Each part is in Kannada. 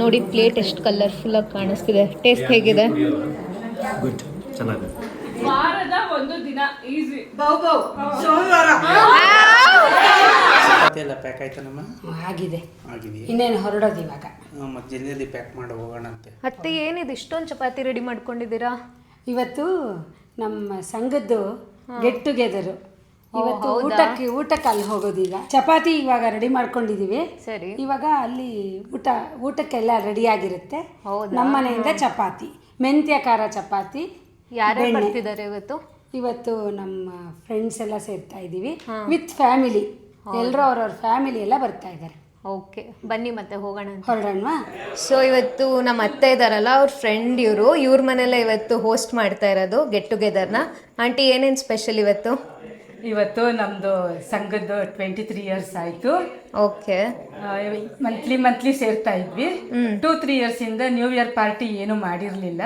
ನೋಡಿ ಪ್ಲೇಟ್ ಎಷ್ಟು ಕಲರ್ಫುಲ್ ಆಗಿ ಕಾಣಿಸ್ತಿದೆ. ಟೇಸ್ಟ್ ಹೇಗಿದೆ? ಗುಡ್ ಚೆನ್ನಾಗಿದೆ. ವಾರದ ಒಂದು ದಿನ ಈಸಿ ಮತ್ತೆ ಎಲ್ಲ ಪ್ಯಾಕ್ ಆಯ್ತಾನಮ್ಮ ಆಗಿದೆ. ಆಗಿದೆಯಾ ಇನ್ನೇನು ಹೊರಡೋದು ಇವಾಗ. ಮತ್ತೆ ಜಲ್ದಿ ಪ್ಯಾಕ್ ಮಾಡಿ ಹೋಗೋಣ ಅಂತೆ ಅತ್ತೆ ಏನಿದೆ? ಇಷ್ಟೊಂದು ಚಪಾತಿ ರೆಡಿ ಮಾಡ್ಕೊಂಡಿದ್ದೀರಾ? ಇವತ್ತು ನಮ್ಮ ಸಂಘದ್ದು ಗೆಟ್ ಟುಗೆದರ್ ಇವತ್ತು ಊಟಕ್ಕೆ ಊಟಕ್ಕೆ ಅಲ್ಲಿ ಹೋಗೋದೀಗ. ಚಪಾತಿ ಇವಾಗ ರೆಡಿ ಮಾಡ್ಕೊಂಡಿದೀವಿ. ಸರಿ. ಇವಾಗ ಅಲ್ಲಿ ಊಟ ಊಟಕ್ಕೆಲ್ಲ ರೆಡಿ ಆಗಿರುತ್ತೆ? ನಮ್ಮ ಮನೆಯಿಂದ ಚಪಾತಿ ಮೆಂತ್ಯ ಖಾರ ಚಪಾತಿ ಯಾರ. ಬರ್ತಿದ್ದಾರೆ ಇವತ್ತು? ಇವತ್ತು ನಮ್ಮ ಫ್ರೆಂಡ್ಸ್ ಎಲ್ಲ ಸೇರ್ತಾ ಇದ್ದೀವಿ ವಿತ್ ಫ್ಯಾಮಿಲಿ ಎಲ್ಲರೂ ಅವ್ರವ್ರ ಫ್ಯಾಮಿಲಿ ಎಲ್ಲ ಬರ್ತಾ ಇದ್ದಾರೆ. ಓಕೆ ಬನ್ನಿ ಮತ್ತೆ ಹೋಗೋಣ ಅಂತ. ಹೊರಡೋಣವಾ ಸೊ ಇವತ್ತು ನಮ್ಮ ಅತ್ತೆ ಇದಾರಲ್ಲ ಅವ್ರ ಫ್ರೆಂಡ್ ಇವರು. ಇವ್ರ ಮನೆಯಲ್ಲೇ ಇವತ್ತು ಹೋಸ್ಟ್ ಮಾಡ್ತಾ ಇರೋದು ಗೆಟ್ ಟುಗೆದರ್ನ ಆಂಟಿ ಏನೇನು ಸ್ಪೆಷಲ್ ಇವತ್ತು? ಇವತ್ತು ನಮ್ಮದು ಸಂಘದ್ದು ಟ್ವೆಂಟಿ ತ್ರೀ ಇಯರ್ಸ್ ಆಯಿತು ಓಕೆ ಮಂತ್ಲಿ ಮಂತ್ಲಿ ಸೇರ್ತಾ ಇದ್ವಿ. ಟೂ ತ್ರೀ ಇಯರ್ಸಿಂದ ನ್ಯೂ ಇಯರ್ ಪಾರ್ಟಿ ಏನೂ ಮಾಡಿರಲಿಲ್ಲ.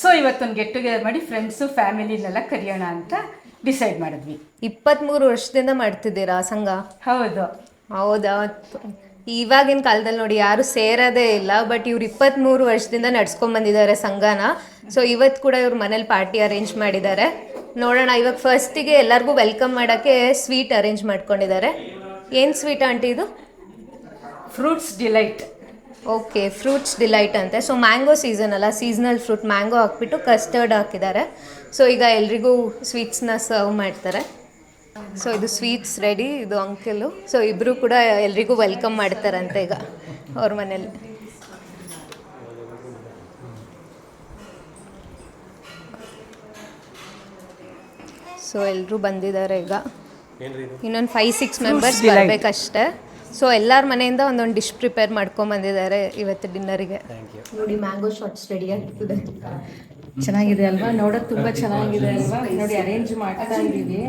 ಸೊ ಇವತ್ತೊಂದು ಗೆಟ್ ಟುಗೆದರ್ ಮಾಡಿ ಫ್ರೆಂಡ್ಸು ಫ್ಯಾಮಿಲಿನೆಲ್ಲ ಕರೆಯೋಣ ಅಂತ ಡಿಸೈಡ್ ಮಾಡಿದ್ವಿ. ಇಪ್ಪತ್ತ್ಮೂರು ವರ್ಷದಿಂದ ಮಾಡ್ತಿದ್ದೀರಾ ಸಂಘ? ಹೌದು. ಹೌದಾ? ಇವಾಗಿನ ಕಾಲದಲ್ಲಿ ನೋಡಿ ಯಾರು ಸೇರೋದೇ ಇಲ್ಲ ಬಟ್ ಇವ್ರು ಇಪ್ಪತ್ತ್ಮೂರು ವರ್ಷದಿಂದ ನಡ್ಸ್ಕೊಂಡ್ ಬಂದಿದ್ದಾರೆ ಸಂಘನ. ಸೊ ಇವತ್ತು ಕೂಡ ಇವ್ರ ಮನೇಲಿ ಪಾರ್ಟಿ ಅರೇಂಜ್ ಮಾಡಿದ್ದಾರೆ. ನೋಡೋಣ ಇವಾಗ ಫಸ್ಟಿಗೆ ಎಲ್ಲರಿಗೂ ವೆಲ್ಕಮ್ ಮಾಡೋಕ್ಕೆ ಸ್ವೀಟ್ ಅರೇಂಜ್ ಮಾಡ್ಕೊಂಡಿದ್ದಾರೆ. ಏನು ಸ್ವೀಟ್ ಆಂಟಿ ಇದು? Fruits delight okay fruits delight ಅಂತೆ. ಸೊ ಮ್ಯಾಂಗೋ ಸೀಸನ್ ಅಲ್ಲ ಸೀಸನಲ್ ಫ್ರೂಟ್ ಮ್ಯಾಂಗೋ ಹಾಕ್ಬಿಟ್ಟು ಕಸ್ಟರ್ಡ್ ಹಾಕಿದ್ದಾರೆ. ಸೊ ಈಗ ಎಲ್ರಿಗೂ ಸ್ವೀಟ್ಸ್ನ ಸರ್ವ್ ಮಾಡ್ತಾರೆ. ಸೊ ಇದು ಸ್ವೀಟ್ಸ್ ರೆಡಿ ಇದು ಅಂಕಲು ಸೊ ಇಬ್ಬರು ಕೂಡ ಎಲ್ರಿಗೂ ವೆಲ್ಕಮ್ ಮಾಡ್ತಾರಂತೆ ಈಗ ಅವ್ರ ಮನೇಲಿ. ಸೊ ಎಲ್ಲರೂ ಬಂದಿದ್ದಾರೆ ಈಗ. ಇನ್ನೊಂದು ಫೈವ್ ಸಿಕ್ಸ್ ಮೆಂಬರ್ಸ್ ಬರಬೇಕಷ್ಟೇ. ಸೊ ಎಲ್ಲರ ಮನೆಯಿಂದ ಒಂದೊಂದು ಡಿಶ್ ಪ್ರಿಪೇರ್ ಮಾಡ್ಕೊಂಡ್ ಬಂದಿದ್ದಾರೆ ಇವತ್ತು ಡಿನ್ನರಿಗೆ ನೋಡಿ ಮ್ಯಾಂಗೋ ಶಾರ್ಟ್ಸ್ ರೆಡಿ ಆಗ್ತಿದೆ ಚೆನ್ನಾಗಿದೆ ಅಲ್ವಾ? ನೋಡೋಕೆ ತುಂಬಾ ಚೆನ್ನಾಗಿದೆ ಅಲ್ವಾ? ನೋಡಿ ಅರೇಂಜ್ ಮಾಡ್ತಾ ಇದೀವಿ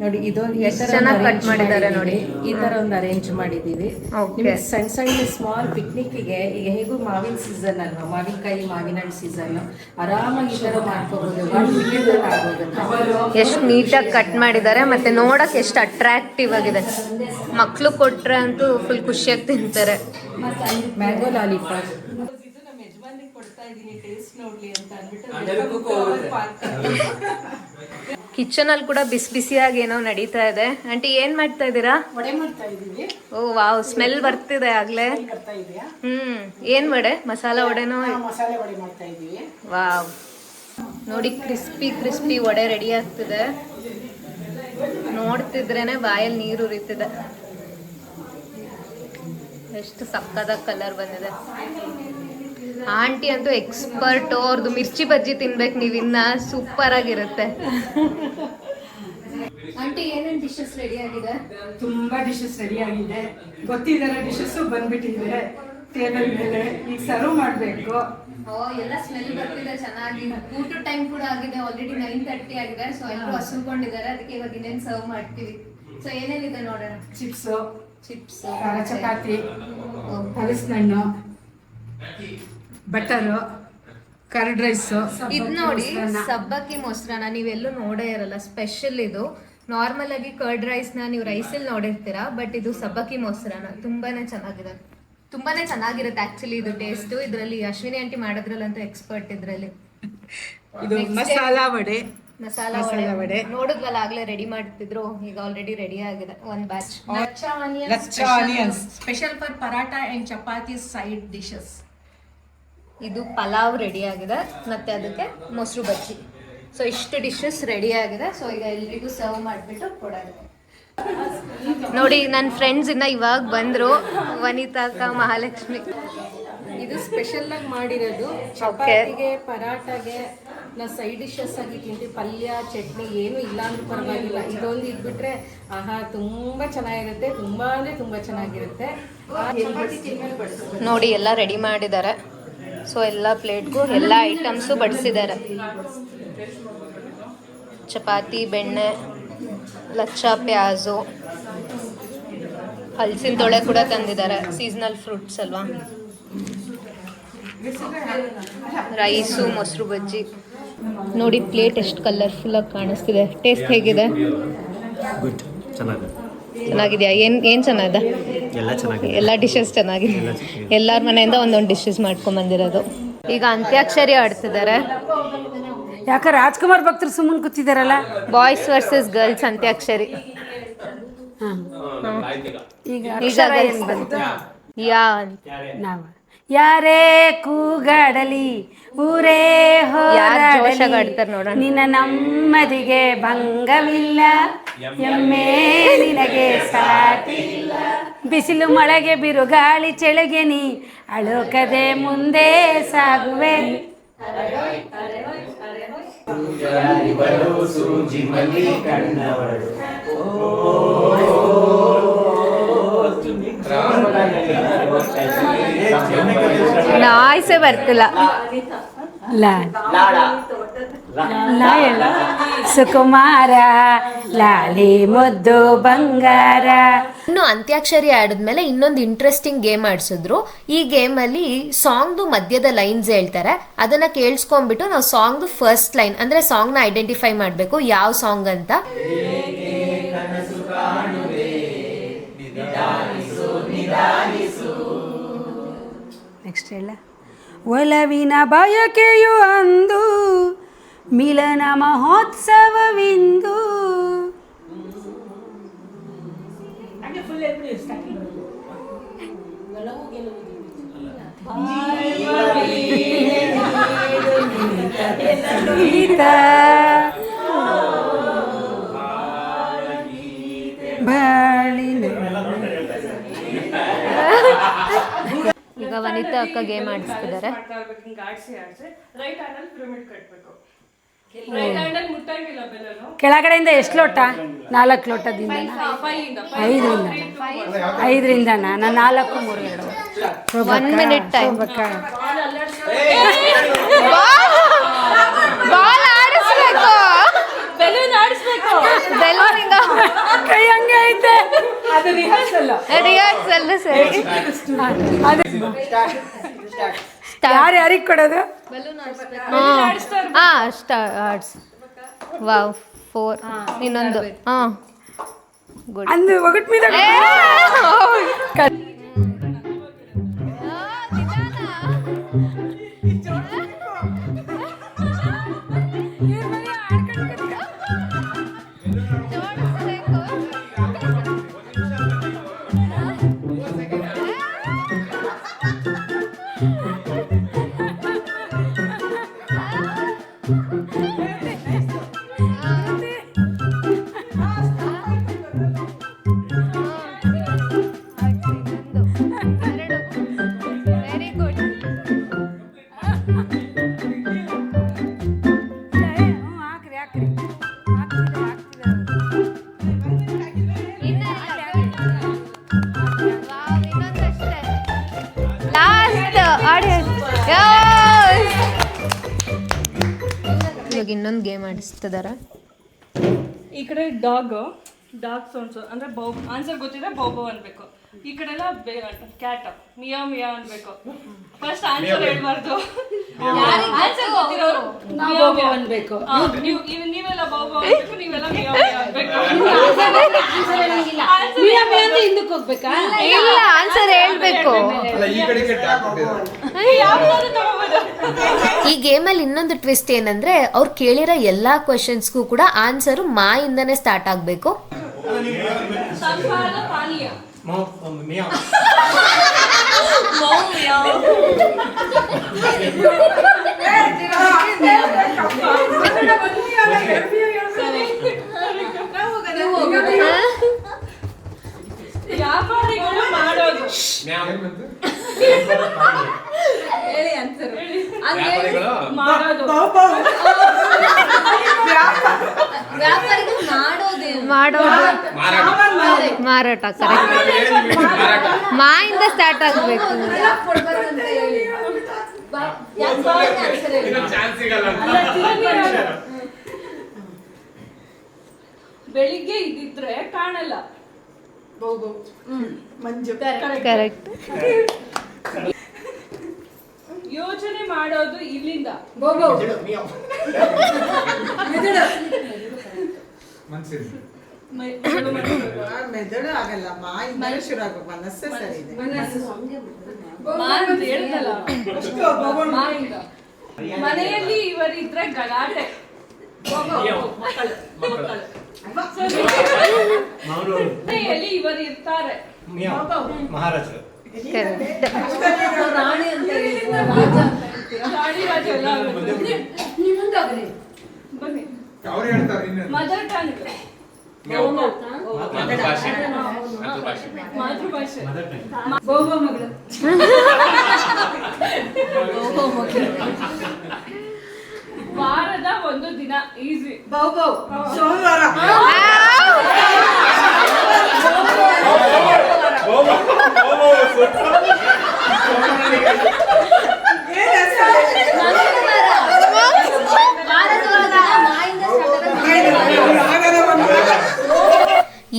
ನೋಡಿ ಇದೊಂದು ಈ ತರ ಕಟ್ ಒಂದು ಮಾಡಿದ್ದಾರೆ ನೋಡಿ. ಈ ತರ ಒಂದು ಅರೇಂಜ್ ಮಾಡಿದೀವಿ. ನಿಮ್ಗೆ ಸಣ್ಣ ಸಣ್ಣ ಸ್ಮಾಲ್ ಪಿಕ್ನಿಕ್ಗೆ ಈಗ ಹೇಗೂ ಮಾವಿನ ಸೀಸನ್ ಅಲ್ವಾ? ಮಾವಿನಕಾಯಿ ಮಾವಿನ ಹಣ್ಣು ಸೀಸನ್ ಆರಾಮಾಗಿ ಈ ತರ ಮಾಡ್ಕೋಬಹುದು ಎಷ್ಟು ನೀಟಾಗಿ ಕಟ್ ಮಾಡಿದ್ದಾರೆ ಮತ್ತೆ ನೋಡಕ್ ಎಷ್ಟು ಅಟ್ರಾಕ್ಟಿವ್ ಆಗಿದೆ. ಮಕ್ಕಳು ಕೊಟ್ರೆ ಅಂತೂ ಫುಲ್ ಖುಷಿಯಾಗಿ ತಿಂತಾರೆ. ಮ್ಯಾಂಗೋ ಲಾಲಿಪಾಪ್ ಕಿಚನ್ ಅಲ್ಲಿ ಕೂಡ ಬಿಸಿ ಬಿಸಿಯಾಗಿ ಏನೋ ನಡೀತಾ ಇದೆ. ಆಂಟಿ ಏನ್ ಮಾಡ್ತಾ ಇದ್ದೀರಾ? ಓ ವಾವ್ ಸ್ಮೆಲ್ ಬರ್ತಿದೆ ಆಗ್ಲೇ. ಹ್ಮ್ ಏನ್ ವಡೆ? ಮಸಾಲ ವಡೆನೋ? ವಾವ್. ನೋಡಿ ಕ್ರಿಸ್ಪಿ ಕ್ರಿಸ್ಪಿ ವಡೆ ರೆಡಿ ಆಗ್ತಿದೆ. ನೋಡ್ತಿದ್ರೇನೆ ಬಾಯಲ್ಲಿ ನೀರು ಉರಿತಿದೆ. ಎಷ್ಟು ಸಕ್ಕದ ಕಲರ್ ಬಂದಿದೆ. ಆಂಟಿ ಅಂತೂ ಎಕ್ಸ್ಪರ್ಟ್ ಅವ್ರದ್ದು ಮಿರ್ಚಿ ಬಜ್ಜಿ ತಿನ್ಬೇಕು ನೀವಿನ್ನ ಸೂಪರ್ ಆಗಿರುತ್ತೆ. ಆಂಟಿ ಏನೇನು ಡಿಶಸ್ ರೆಡಿ ಆಗಿದೆ? ತುಂಬಾ ಡಿಶಸ್ ರೆಡಿ ಆಗಿದೆ. ಗೊತ್ತಿದ್ದಾರೆ ಡಿಶಸ್ ಬಂದ್ಬಿಟ್ಟಿದೆ. ಟೇಬಲ್ ಮೇಲೆ ಈಗ ಸರ್ವ್ ಮಾಡಬೇಕು. ಓ ಎಲ್ಲ ಸ್ಮೆಲ್ ಬರ್ತಿದೆ ಚೆನ್ನಾಗಿ. ಊಟ ಟೈಮ್ ಕೂಡ ಆಗಿದೆ ಆಲ್ರೆಡಿ ನೈನ್ ತರ್ಟಿ ಆಗಿದೆ ಸೊ ಎಲ್ಲರೂ ಹಸುಕೊಂಡಿದ್ದಾರೆ ಅದಕ್ಕೆ ಇವಾಗ ಇನ್ನೇನು ಸರ್ವ್ ಮಾಡ್ತೀವಿ. ಸೊ ಏನೇನಿದೆ ನೋಡೋಣ? ಚಿಪ್ಸು ಚಿಪ್ಸ್ ಖಾರ ಚಪಾತಿ ಹಲಸಿನಣ್ಣು. ಬಟರು ಕರ್ಡ್ ರೈಸು ಇದು ನೋಡಿ ಸಬ್ಬಕ್ಕಿ ಮೊಸರನ್ನ ನೀವೆಲ್ಲೂ ನೋಡೇ ಇರಲ್ಲ ಸ್ಪೆಷಲ್ ಇದು. ನಾರ್ಮಲ್ ಆಗಿ ಕರ್ಡ್ ರೈಸ್ನ ನೀವು ರೈಸಲ್ಲಿ ನೋಡಿರ್ತೀರಾ ಬಟ್ ಇದು ಸಬ್ಬಕ್ಕಿ ಮೊಸರನ್ನ. ತುಂಬಾನೇ ಚೆನ್ನಾಗಿದೆ. ತುಂಬಾನೇ ಚೆನ್ನಾಗಿರುತ್ತೆ ಆಕ್ಚುಲಿ ಇದು ಟೇಸ್ಟ್ ಇದರಲ್ಲಿ ಅಶ್ವಿನಿ ಆಂಟಿ ಮಾಡೋದ್ರಲ್ಲಂತೂ ಎಕ್ಸ್ಪರ್ಟ್ ಇದರಲ್ಲಿ. ಇದು ಮಸಾಲಾ ವಡೆ. ಮಸಾಲ ವಡೆ. ನೋಡಿದ್ವಲ್ಲ ಆಗ್ಲೇ ರೆಡಿ ಮಾಡ್ತಿದ್ರು. ಈಗ ಆಲ್ರೆಡಿ ರೆಡಿ ಆಗಿದೆ ಒಂದ್ batch lachha special for paratha and chapati side dishes ಇದು ಪಲಾವ್ ರೆಡಿ ಆಗಿದೆ ಮತ್ತೆ ಅದಕ್ಕೆ ಮೊಸರು ಬಜ್ಜಿ. ಸೊ ಇಷ್ಟು ಡಿಶಸ್ ರೆಡಿ ಆಗಿದೆ ಸೊ ಈಗ ಎಲ್ರಿಗೂ ಸರ್ವ್ ಮಾಡಿಬಿಟ್ಟು ಕೊಡೋದು. ನೋಡಿ ನನ್ನ ಫ್ರೆಂಡ್ಸ್ ಇಂದ ಇವಾಗ ಬಂದ್ರು ವನಿತಾ ಅಕ್ಕ ಮಹಾಲಕ್ಷ್ಮಿ. ಇದು ಸ್ಪೆಷಲ್ ಆಗಿ ಮಾಡಿರೋದು. ಚಪಾತಿಗೆ ಪರಾಟಗೆ ನಾ ಸೈಡ್ ಡಿಶಸ್ ಆಗಿ ತಿಂತೀವಿ. ಪಲ್ಯ ಚಟ್ನಿ ಏನು ಇಲ್ಲ ಅಂದ್ರೂ ಪರವಾಗಿಲ್ಲ. ಇದೊಂದು ಇದ್ಬಿಟ್ರೆ ಆಹಾ ತುಂಬಾ ಚೆನ್ನಾಗಿರುತ್ತೆ. ತುಂಬಾ ಅಂದ್ರೆ ತುಂಬಾ ಚೆನ್ನಾಗಿರುತ್ತೆ. ನೋಡಿ ಎಲ್ಲ ರೆಡಿ ಮಾಡಿದ್ದಾರೆ. ಸೊ ಎಲ್ಲ ಪ್ಲೇಟ್ಗೂ ಎಲ್ಲ ಐಟಮ್ಸು ಬಡಿಸಿದ್ದಾರೆ ಚಪಾತಿ, ಬೆಣ್ಣೆ, ಲಚ್ಚ ಪ್ಯಾಜು ಹಲ್ಸಿನ ತೊಳೆ ಕೂಡ ತಂದಿದ್ದಾರೆ ಸೀಸನಲ್ ಫ್ರೂಟ್ಸ್ ಅಲ್ವಾ? ರೈಸು ಮೊಸರು ಬಜ್ಜಿ. ನೋಡಿ ಪ್ಲೇಟ್ ಎಷ್ಟು ಕಲರ್ಫುಲ್ಲಾಗಿ ಕಾಣಿಸ್ತಿದೆ. ಟೇಸ್ಟ್ ಹೇಗಿದೆ? ಚೆನ್ನಾಗಿದೆ. ಚೆನ್ನಾಗಿದೆಯಾ? ಏನು ಏನು ಚೆನ್ನಾಗಿದೆ? ಎಲ್ಲ ಚೆನ್ನಾಗಿದೆ. ಎಲ್ಲ ಡಿಶಸ್ ಚೆನ್ನಾಗಿದೆ. ಎಲ್ಲರ ಮನೆಯಿಂದ ಒಂದೊಂದು ಡಿಶಸ್ ಮಾಡ್ಕೊಂಬಂದಿರೋದು ಈಗ ಅಂತ್ಯಾಕ್ಷರಿ ಆಡ್ತಿದ್ದಾರೆ. ಯಾಕ ರಾಜ್ಕುಮಾರ್ ಭಕ್ತರು ಸುಮ್ಮನೆ ಕೂತಿದಾರಲ್ಲ? Boys versus girls Antakshari. ಈಗ ಈಗ ಯಾ ನಾವು. ಯಾರೇ ಕೂಗಾಡಲಿ ಊರೇ ಹೋರಾಡಲಿ. ನಿನ್ನ ನಮ್ಮದಿಗೆ ಭಂಗವಿಲ್ಲ ಎಮ್ಮೆ ನಿನಗೆ ಸಾಟಿ ಬಿಸಿಲು ಮಳೆಗೆ ಬಿರುಗಾಳಿ ಚೆಳಗೆ ನೀ ಅಳುಕದೆ ಮುಂದೆ ಸಾಗುವೆ. ನಾಯ್ಸೇ ಬರ್ತಿಲ್ಲ. ಲಾ. ಲಾ. ಹೇಳು. ಸುಕುಮಾರ ಲಾಲಿ ಮುದ್ದು ಬಂಗಾರ. ಇನ್ನು ಅಂತ್ಯಾಕ್ಷರಿ ಆಡಿದ್ಮೇಲೆ ಇನ್ನೊಂದು ಇಂಟ್ರೆಸ್ಟಿಂಗ್ ಗೇಮ್ ಆಡಿಸಿದ್ರು. ಈ ಗೇಮಲ್ಲಿ ಸಾಂಗ್ದು ಮಧ್ಯದ ಲೈನ್ಸ್ ಹೇಳ್ತಾರೆ. ಅದನ್ನ ಕೇಳಿಸ್ಕೊಂಡ್ಬಿಟ್ಟು ನಾವು ಸಾಂಗ್ದು ಫಸ್ಟ್ ಲೈನ್ ಅಂದ್ರೆ ಸಾಂಗ್ನ ಐಡೆಂಟಿಫೈ ಮಾಡಬೇಕು. ಯಾವ ಸಾಂಗ್ ಅಂತ? ನೆಕ್ಸ್ಟ್ ಹೇಳ. ಒಲವಿನ ಬಯಕೆಯು ಅಂದು ಮಿಲನ ಮಹೋತ್ಸವವಿಂದು. ಬಾಳಿನ ವನಿತಾ ಅಕ್ಕ ಗೇಮ್ ಆಡಿಸ್ತಿದ್ದಾರೆ ಹಿಂಗೆ ಆಡ್ಸಿ ಆಡ್ಸಿ ರೈಟ್ ಹ್ಯಾಂಡಲ್ಲಿ ಪಿರಮಿಡ್ ಕಟ್ಬೇಕು. ರೈಟ್ ಹ್ಯಾಂಡಲ್ಲಿ ಮುಟ್ಟಂಗಿಲ್ಲ ಬೆಲ್ಲನು ಕೆಳಗಡೆಯಿಂದ ಎಷ್ಟು ಲೋಟ? ನಾಲ್ಕು ಲೋಟದಿಂದ ಐದರಿಂದ ಐದರಿಂದ ನಾನು ನಾಲ್ಕು ಮೂರು ಎರಡು. One minute time? ಬಾಲ್ ಆಡಿಸ್ಬೇಕು. ಬೆಲೂನ್ ಆಡಿಸ್ಬೇಕು ಬೆಲೂನ್ ಈಗ ಕೈ ಹಂಗೆ ಐತೆ ಅದು ರಿಹರ್ಸಲ್ ರಿಹರ್ಸಲ್ ಸರಿ. ಯಾರು ಯಾರಿಗೆ ಕೊಡೋದು? ಹಾಂ ಸ್ಟಾರ್ಟ್ಸ್ ವಾವ್ ಫೋರ್ ಇನ್ನೊಂದು. ಹಾಂ. ಗುಡ್ ಅಂದು ಒಗಟ್ మీద ಇನ್ನೊಂದು ಗೇಮ್ ಆಡಿಸ್ತಿದಾರ? ಈ ಕಡೆ ಡಾಗ್ ಡಾಗ್ ಸೌಂಡ್ಸ್ ಅಂದ್ರೆ ಬೌ ಆನ್ಸರ್ ಗೊತ್ತಿದ್ರೆ ಬೌಬೋ ಅನ್ಬೇಕು. ಈ ಕಡೆ ಎಲ್ಲ ಕ್ಯಾಟ್ ಮಿಯಾ ಮಿಯಾ ಅನ್ಬೇಕು. ಫಸ್ಟ್ ಆನ್ಸರ್ ಹೇಳ್ಬಾರ್ದು. ಆನ್ಸರ್ ಗೊತ್ತಿರೋರು? ಮಿಯಾ ಮಿಯಾ. ಅನ್ಬೇಕು. ನೀವು ನೀವೆಲ್ಲ ಬೌಬೋ ಅನ್ಬೇಕು ನೀವೆಲ್ಲ ಮಿಯಾ ಮಿಯಾ ಅನ್ಬೇಕು. ಮಿಯಾ ಮಿಯಾ ಅಂತ ಹಿಂದಕ್ಕೆ ಹೋಗ್ಬೇಕಾ? ಇಲ್ಲ ಆನ್ಸರ್ ಹೇಳ್ಬೇಕು. ಯಾವ್ದಾದ್ರು ತಗೋಬೋದು. ಈ ಗೇಮಲ್ಲಿ ಇನ್ನೊಂದು ಟ್ವಿಸ್ಟ್ ಏನಂದ್ರೆ ಅವ್ರು ಕೇಳಿರೋ ಎಲ್ಲಾ ಕ್ವಶನ್ಸ್ ಕೂಡ ಆನ್ಸರು ಮಾಯಿಂದನೇ ಸ್ಟಾರ್ಟ್ ಆಗಬೇಕು. ಪಾನೀಯ. 蒙我们庙，蒙喵。哎，这个。ಮಾರಾಟ ಕರೆಕ್ಟ್ ಮಾಯಿಂದ ಸ್ಟಾರ್ಟ್ ಆಗಬೇಕು. ಬೆಳಿಗ್ಗೆ ಇದ್ದಿದ್ರೆ ಕಾಣಲ್ಲ. ಕರೆಕ್ಟ್ ಯೋಚನೆ ಮಾಡೋದು ಇಲ್ಲಿಂದ. ಬೋಬೋ ಮೈ- ಮೆದುಳು ಆಗಲ್ಲ ಇಂದ ಶುರು ಆಗ್ಬೇಕು ಮನಸ್ಸೇ ಸರಿ ಇದೆ. ಅಂತ. ಮನೆಯಲ್ಲಿ ಇವರಿದ್ರೆ ಗಲಾಟೆ ಮನೆಯಲ್ಲಿ ಇವರು ಇರ್ತಾರೆ. ಮಹಾರಾಜರು. ರಾಣಿ ರಾಜ ಎಲ್ಲ ಆಗುತ್ತೆ. ಬನ್ನಿ. ಮದರ್ ಟಂಗ್ ಮಾತೃಭಾಷೆ ವಾರದ ಒಂದು ದಿನ ಈಸಿ. ಬೌ ಬೌ ಸೋಮವಾರ.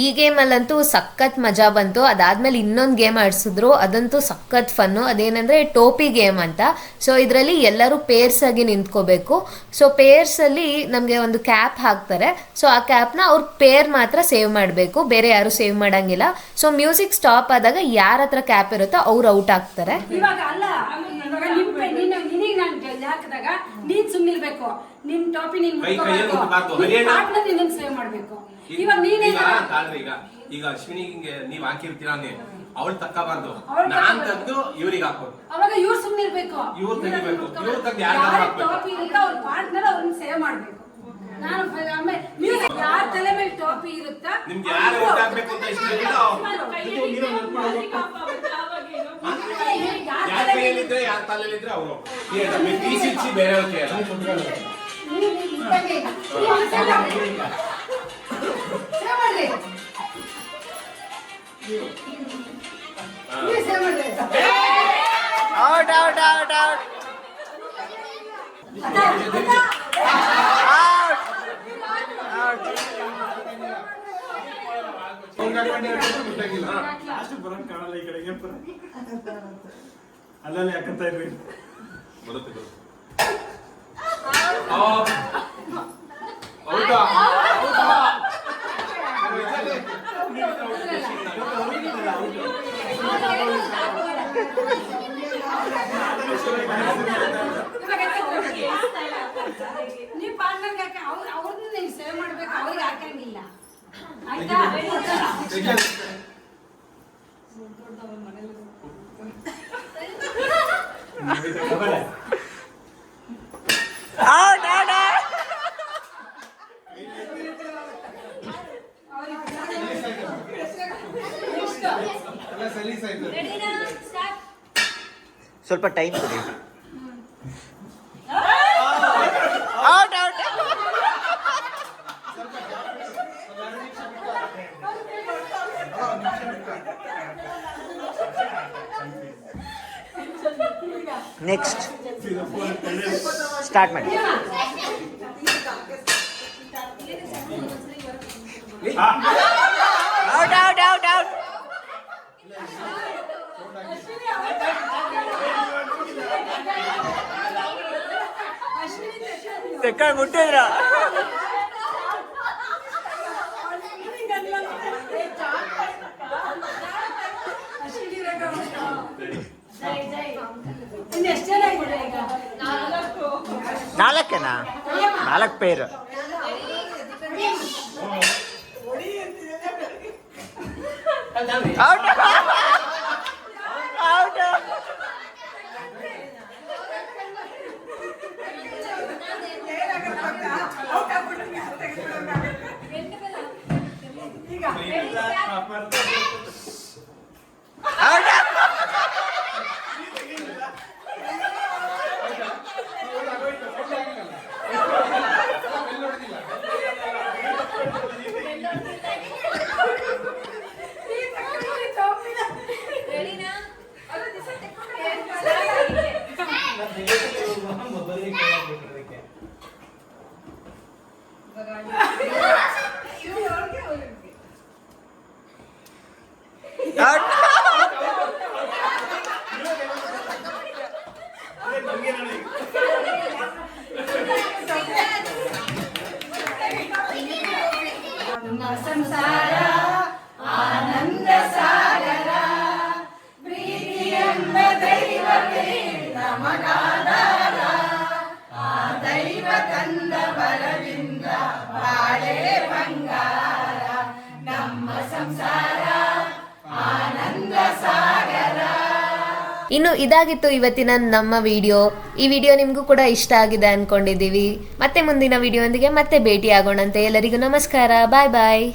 ಈ ಗೇಮಲ್ಲಂತೂ ಸಖತ್ ಮಜಾ ಬಂತು. ಅದಾದ್ಮೇಲೆ ಇನ್ನೊಂದು ಗೇಮ್ ಆಡಿಸಿದ್ರು. ಅದಂತೂ ಸಖತ್ ಫನ್ನು ಅದೇನಂದ್ರೆ ಟೋಪಿ ಗೇಮ್ ಅಂತ. ಸೊ ಇದರಲ್ಲಿ ಎಲ್ಲರೂ ಪೇರ್ಸ್ ಆಗಿ ನಿಂತ್ಕೋಬೇಕು. ಸೊ ಪೇರ್ಸ್ ಅಲ್ಲಿ ನಮಗೆ ಒಂದು ಕ್ಯಾಪ್ ಹಾಕ್ತಾರೆ. ಸೊ ಆ ಕ್ಯಾಪ್ನ ಅವ್ರ ಪೇರ್ ಮಾತ್ರ ಸೇವ್ ಮಾಡಬೇಕು. ಬೇರೆ ಯಾರು ಸೇವ್ ಮಾಡಂಗಿಲ್ಲ. ಸೊ ಮ್ಯೂಸಿಕ್ ಸ್ಟಾಪ್ ಆದಾಗ ಯಾರ ಹತ್ರ ಕ್ಯಾಪ್ ಇರುತ್ತೋ ಅವ್ರು ಔಟ್ ಆಗ್ತಾರೆ ಇವಾಗ ಅಲ್ಲ ಇವಾಗ ನಿಮ್ ನಿನ್ನ ನಿನಗೆ ನಾನು ಟಾಪಿ ನಿಮ್ ಸೇವ್ ಮಾಡ್ಬೇಕು. ಇವಾಗ ನೀನೇ ಈಗ ತಾಳ್ರಿ ಈಗ. ಈಗ ಅಶ್ವಿನಿಗೆ ನೀವ್ ಹಾಕಿರ್ತೀರಾ ಅವಳು ತಕ್ಕಬಾರ್ದು. ಅವ್ಳ್ ನಾನ್ ತಕ್ಕಬಾರ್ದು. ತಂದು ಇವ್ರಿಗೆ ಹಾಕೋದು ಅವಾಗ ಇವ್ರು ಸುಮ್ನಿರ್ಬೇಕು ಇವ್ರು ತೆಗಿಬೇಕು. ಇವ್ರು ತೆಗ್ದು ಯಾರ್ಗಾದ್ರು ಹಾಕ್ಬೇಕು. ಟಾಪಿ ಇರುತ್ತೋ ಅವ್ರ ಪಾರ್ಟ್ನರ್ ಅವ್ರನ್ನ ಸೇವ್ ಮಾಡ್ಬೇಕು. ನಾನು ಆಮೇಲೆ ನೀವು ಯಾರ ತಲೆ ಮೇಲೆ ಟಾಪಿ ಇರುತ್ತಾ? ನಿಮ್ಗೆ ಯಾರು ಅವ್ರು- ಹಾಕ್ಬೇಕು ಅಂತ ಇಷ್ಟ ಇಲ್ಲ. ಯಾರ್ ಯಾರ ತಲೆ ಮೇಲೆ- ಕೈಯಲ್ಲಿದ್ರೆ ಯಾರ ತಲೆಯಲ್ಲಿದ್ರೆ ಅವರು ತೀಸಿಡ್ಸಿ ಬೇರೆಯವ್ರ ಕೈಯಲ್ಲ ನೀನು ಇದ್ದಂಗೆ ಈಗ. ನೀವು ಔಟ್ ಔಟ್ ಔಟ್ ಅದ. ಅಲ್ಲಲ್ಲಿ ಯಾಕಂತ ಇರ್ರಿ ಬರುತ್ತೆ ಬರುತ್ತೆ ಆ, ಹೌದಾ ನೀವು ಪಾರ್ಟ್ನರ್ಗೆ ಹಾಕಿ ಅವ್ರ ಅವ್ರನ್ನ ನೀವು ಸೇವ್ ಮಾಡ್ಬೇಕು ಅವ್ರಿಗೆ ಹಾಕಂಗಿಲ್ಲ ಆಯ್ತಾ? ಸ್ವಲ್ಪ ಟೈಮ್ ಕೊಡಿ. ನೆಕ್ಸ್ಟ್ ಸ್ಟಾರ್ಟ್ ಮಾಡಿ. ಔಟ್ ಔಟ್ ಔಟ್ ಔಟ್ ತೆಕ್ಕ ಮುಟ್ಟಿದ್ರ ಇನ್ನು ಎಷ್ಟು ಜನ ಇದ್ದೀರಾ ಈಗ ನಾಲ್ಕೇನಾ? ನಾಲ್ಕು pair. Out out Ini kita cover tuh. ಇನ್ನು ಇದಾಗಿತ್ತು ಇವತ್ತಿನ ನಮ್ಮ ವಿಡಿಯೋ. ಈ ವಿಡಿಯೋ ನಿಮಗೂ ಕೂಡ ಇಷ್ಟ ಆಗಿದೆ ಅನ್ಕೊಂಡಿದ್ದೀವಿ. ಮತ್ತೆ ಮುಂದಿನ ವಿಡಿಯೋ ಮತ್ತೆ ಭೇಟಿ ಆಗೋಣಂತೆ ಎಲ್ಲರಿಗೂ ನಮಸ್ಕಾರ. ಬಾಯ್ ಬಾಯ್